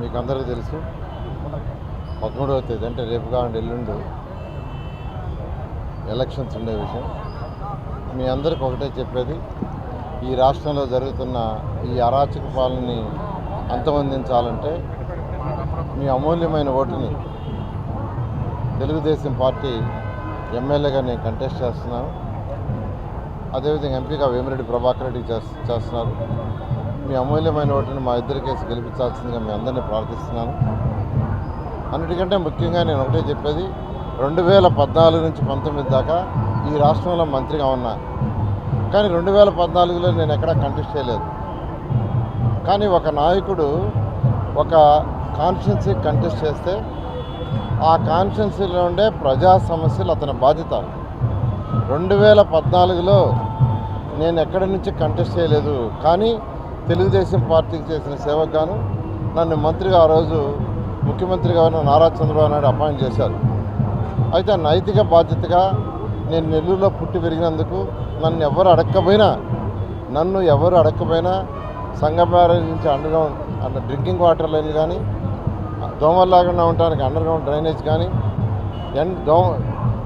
మీకు అందరికీ తెలుసు. పదమూడవ తేదీ అంటే రేపు కావండి ఎల్లుండు ఎలక్షన్స్ ఉండే విషయం. మీ అందరికి ఒకటే చెప్పేది ఈ రాష్ట్రంలో జరుగుతున్న ఈ అరాచక పాలనని అంతమొందించాలంటే మీ అమూల్యమైన ఓటుని తెలుగుదేశం పార్టీ ఎమ్మెల్యేగా నేను కంటెస్ట్ చేస్తున్నాను. అదేవిధంగా ఎంపీగా వేమిరెడ్డి ప్రభాకర్ రెడ్డి చేస్తున్నారు. మీ అమూల్యమైన ఓటుని మా ఇద్దరి కేసు గెలిపించాల్సిందిగా మీ అందరినీ ప్రార్థిస్తున్నాను. అన్నిటికంటే ముఖ్యంగా నేను ఒకటే చెప్పేది రెండు వేల పద్నాలుగు నుంచి పంతొమ్మిది దాకా ఈ రాష్ట్రంలో మంత్రిగా ఉన్నా. కానీ రెండు వేల పద్నాలుగులో నేను ఎక్కడా కంటెస్ట్ చేయలేదు. కానీ ఒక నాయకుడు ఒక కాన్స్టిట్యున్సీ కంటెస్ట్ చేస్తే ఆ కాన్స్టిట్యున్సీలో ఉండే ప్రజా సమస్యలు అతని బాధ్యత. రెండు వేల పద్నాలుగులో నేను ఎక్కడి నుంచి కంటెస్ట్ చేయలేదు. కానీ తెలుగుదేశం పార్టీకి చేసిన సేవకు గాను నన్ను మంత్రిగా ఆ రోజు ముఖ్యమంత్రిగా ఉన్న నారా చంద్రబాబు నాయుడు అపాయింట్ చేశారు. అయితే నైతిక బాధ్యతగా నేను నెల్లూరులో పుట్టి పెరిగినందుకు నన్ను ఎవరు అడగకపోయినా నన్ను ఎవరు అడగకపోయినా సంగం నుంచి underground and drinking water line కానీ దోమలు లేకుండా ఉండడానికి అండర్గ్రౌండ్ డ్రైనేజ్ కానీ ఎన్ దోమ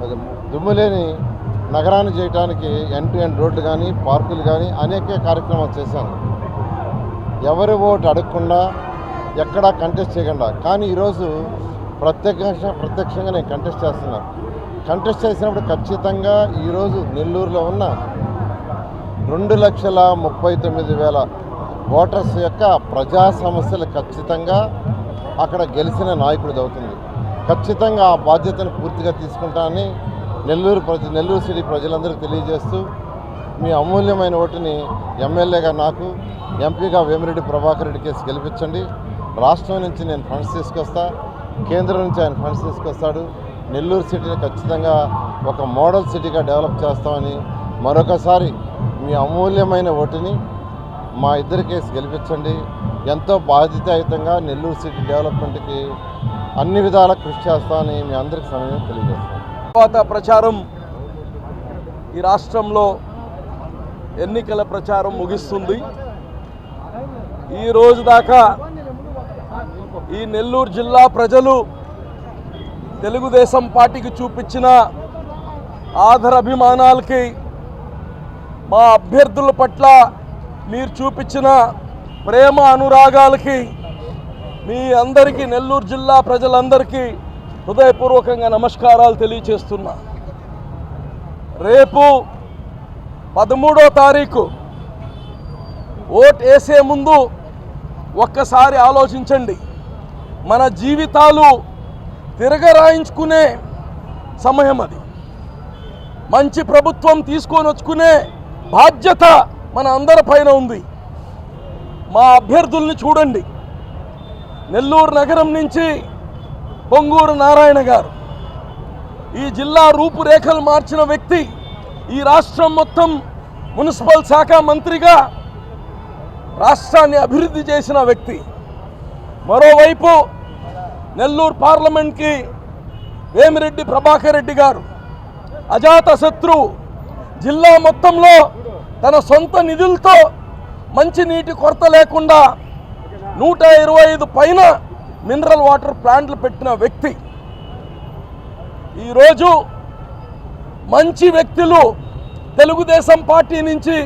అది దుమ్ము లేని నగరాన్ని చేయడానికి ఎన్ టు ఎన్ రోడ్లు కానీ పార్కులు కానీ అనేక కార్యక్రమాలు చేశాను. ఎవరి ఓటు అడగకుండా ఎక్కడా కంటెస్ట్ చేయకుండా. కానీ ఈరోజు ప్రత్యక్ష ప్రత్యక్షంగా నేను కంటెస్ట్ చేస్తున్నాను కంటెస్ట్ చేసినప్పుడు ఖచ్చితంగా ఈరోజు నెల్లూరులో ఉన్న రెండు లక్షల ముప్పై తొమ్మిది వేల ఓటర్స్ యొక్క ప్రజా సమస్యలు ఖచ్చితంగా అక్కడ గెలిచిన నాయకుడిది అవుతుంది. ఖచ్చితంగా ఆ బాధ్యతను పూర్తిగా తీసుకుంటానని నెల్లూరు ప్రజ నెల్లూరు సిటీ ప్రజలందరికీ తెలియజేస్తూ మీ అమూల్యమైన ఓటుని ఎమ్మెల్యేగా నాకు ఎంపీగా వేమిరెడ్డి ప్రభాకర్ రెడ్డి కేసు గెలిపించండి. రాష్ట్రం నుంచి నేను ఫండ్స్ తీసుకొస్తా కేంద్రం నుంచి ఆయన ఫండ్స్ తీసుకొస్తాడు. నెల్లూరు సిటీని ఖచ్చితంగా ఒక మోడల్ సిటీగా డెవలప్ చేస్తామని మరొకసారి మీ అమూల్యమైన ఓటుని మా ఇద్దరి కేసు గెలిపించండి. ఎంతో బాధ్యతాయుతంగా నెల్లూరు సిటీ డెవలప్మెంట్కి అన్ని విధాల కృషి చేస్తామని మీ అందరికీ సమయం తెలియజేస్తాను. తర్వాత ప్రచారం ఈ రాష్ట్రంలో ఎన్నికల ప్రచారం ముగిస్తుంది. ఈ రోజు దాకా ఈ నెల్లూరు జిల్లా ప్రజలు తెలుగుదేశం పార్టీకి చూపించిన ఆదరాభిమానాలకి మా అభ్యర్థుల పట్ల మీరు చూపించిన ప్రేమ అనురాగాలకి మీ అందరికీ నెల్లూరు జిల్లా ప్రజలందరికీ హృదయపూర్వకంగా నమస్కారాలు తెలియచేస్తున్నా. రేపు పదమూడో తారీఖు. ఓట్ వేసే ముందు ఒక్కసారి ఆలోచించండి. మన జీవితాలు తిరగరాయించుకునే సమయం అది. మంచి ప్రభుత్వం తీసుకొని వచ్చుకునే బాధ్యత మన అందరి పైన ఉంది. మా అభ్యర్థుల్ని చూడండి. నెల్లూరు నగరం నుంచి పొంగూరు నారాయణ గారు. ఈ జిల్లా రూపురేఖలు మార్చిన వ్యక్తి ఈ రాష్ట్రం మొత్తం మున్సిపల్ శాఖ మంత్రిగా రాష్ట్రాన్ని అభివృద్ధి చేసిన వ్యక్తి. మరోవైపు నెల్లూరు పార్లమెంట్కి వేమిరెడ్డి ప్రభాకర్ రెడ్డి గారు. అజాతశత్రు జిల్లా మొత్తంలో తన సొంత నిధులతో మంచినీటి కొరత లేకుండా నూట ఇరవై ఐదు పైన మినరల్ వాటర్ ప్లాంట్లు పెట్టిన వ్యక్తి. ఈరోజు మంచి వ్యక్తులు తెలుగుదేశం పార్టీ నుంచి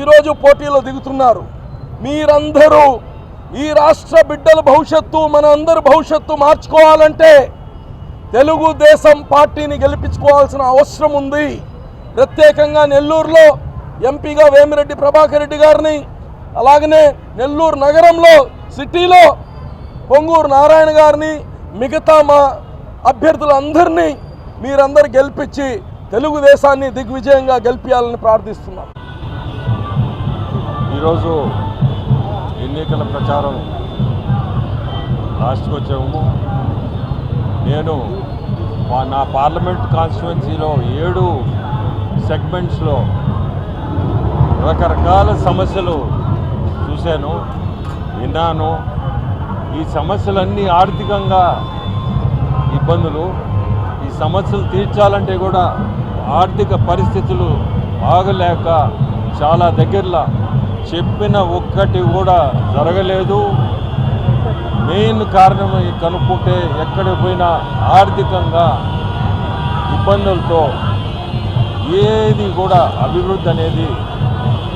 ఈరోజు పోటీలో దిగుతున్నారు. మీరందరూ ఈ రాష్ట్ర బిడ్డల భవిష్యత్తు మన అందరి భవిష్యత్తు మార్చుకోవాలంటే తెలుగుదేశం పార్టీని గెలిపించుకోవాల్సిన అవసరం ఉంది. ప్రత్యేకంగా నెల్లూరులో ఎంపీగా వేమిరెడ్డి ప్రభాకర్ రెడ్డి గారిని అలాగనే నెల్లూరు నగరంలో సిటీలో పొంగూరు నారాయణ గారిని మిగతా మా అభ్యర్థులందరినీ మీరందరూ గెలిపించి తెలుగుదేశాన్ని దిగ్విజయంగా గెలిపించాలని ప్రార్థిస్తున్నాను ఈరోజు ఎన్నికల ప్రచారం లాస్ట్కి వచ్చాము. నేను మా- నా పార్లమెంట్ కాన్స్టిట్యున్సీలో ఏడు సెగ్మెంట్స్లో రకరకాల సమస్యలు చూశాను విన్నాను. ఈ సమస్యలన్నీ ఆర్థికంగా ఇబ్బందులు. ఈ సమస్యలు తీర్చాలంటే కూడా ఆర్థిక పరిస్థితులు బాగలేక చాలా దగ్గరలో చెప్పిన ఒక్కటి కూడా జరగలేదు. మెయిన్ కారణం కనుక్కుంటే ఎక్కడ పోయినా ఆర్థికంగా ఇబ్బందులతో ఏది కూడా అభివృద్ధి అనేది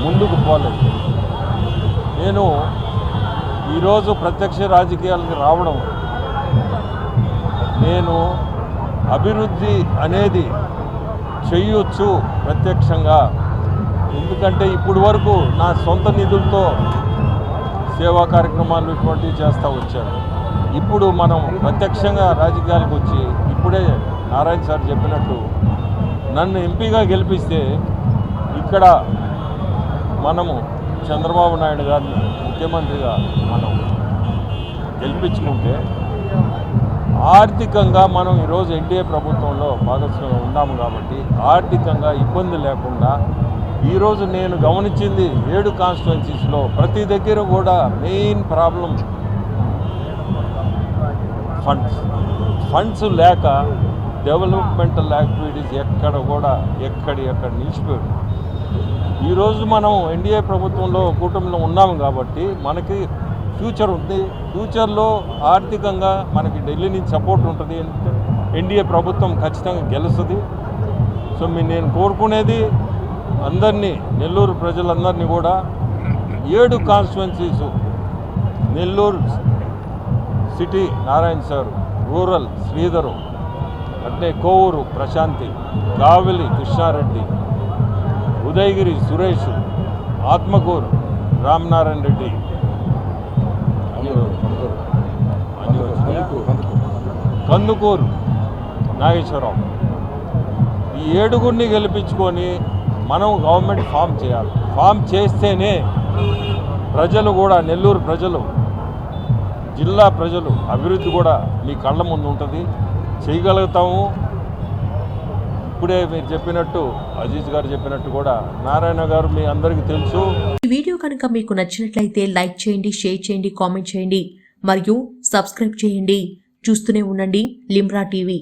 ముందుకు పోలేదు. నేను ఈరోజు ప్రత్యక్ష రాజకీయాలకు రావడం నేను అభివృద్ధి అనేది చెయ్యొచ్చు ప్రత్యక్షంగా. ఎందుకంటే ఇప్పుడు వరకు నా సొంత నిధులతో సేవా కార్యక్రమాలు ఇటువంటివి చేస్తూ వచ్చాను. ఇప్పుడు మనం ప్రత్యక్షంగా రాజకీయాలకు వచ్చి ఇప్పుడే నారాయణ సార్ చెప్పినట్టు నన్ను ఎంపీగా గెలిపిస్తే ఇక్కడ మనము చంద్రబాబు నాయుడు గారిని ముఖ్యమంత్రిగా మనం గెలిపించుకుంటే ఆర్థికంగా మనం ఈరోజు ఎన్డీఏ ప్రభుత్వంలో భాగస్వామ్యం ఉన్నాము కాబట్టి ఆర్థికంగా ఇబ్బంది లేకుండా ఈరోజు నేను గమనించింది ఏడు కాన్స్టిట్యున్సీస్లో ప్రతి దగ్గర కూడా మెయిన్ ప్రాబ్లం ఫండ్స్ ఫండ్స్ లేక డెవలప్మెంటల్ యాక్టివిటీస్ ఎక్కడ కూడా ఎక్కడి ఎక్కడ నిలిచిపోయాడు ఈరోజు మనం ఎన్డీఏ ప్రభుత్వంలో కూటమిలో ఉన్నాము కాబట్టి మనకి ఫ్యూచర్ ఉంది. ఫ్యూచర్లో ఆర్థికంగా మనకి ఢిల్లీ నుంచి సపోర్ట్ ఉంటుంది. ఎన్డీఏ ప్రభుత్వం ఖచ్చితంగా గెలుస్తుంది. సో మీ నేను కోరుకునేది అందరినీ నెల్లూరు ప్రజలందరినీ కూడా ఏడు constituencies Nellore city Narayana sir rural Sridhar అంటే కోవూరు ప్రశాంతి కావలి కృష్ణారెడ్డి ఉదయగిరి సురేష్ ఆత్మకూరు రామనారాయణ రెడ్డి. కందుకూరు. నాగేశ్వరరావు. ఈ ఏడుగురిని గెలిపించుకొని మనం గవర్నమెంట్ ఫామ్ చేయాలి. ఫామ్ చేస్తేనే ప్రజలు కూడా నెల్లూరు ప్రజలు జిల్లా ప్రజలు అభివృద్ధి కూడా మీ కళ్ళ ముందు ఉంటుంది. చేయగలుగుతాము. ఇప్పుడే మీరు చెప్పినట్టు అజీజ్ గారు చెప్పినట్టు కూడా నారాయణ గారు మీ అందరికీ తెలుసు. ఈ వీడియో కనుక మీకు నచ్చినట్లయితే లైక్ చేయండి షేర్ చేయండి కామెంట్ చేయండి మరియు సబ్స్క్రైబ్ చేయండి. చూస్తూనే ఉండండి లిమ్రా టీవీ.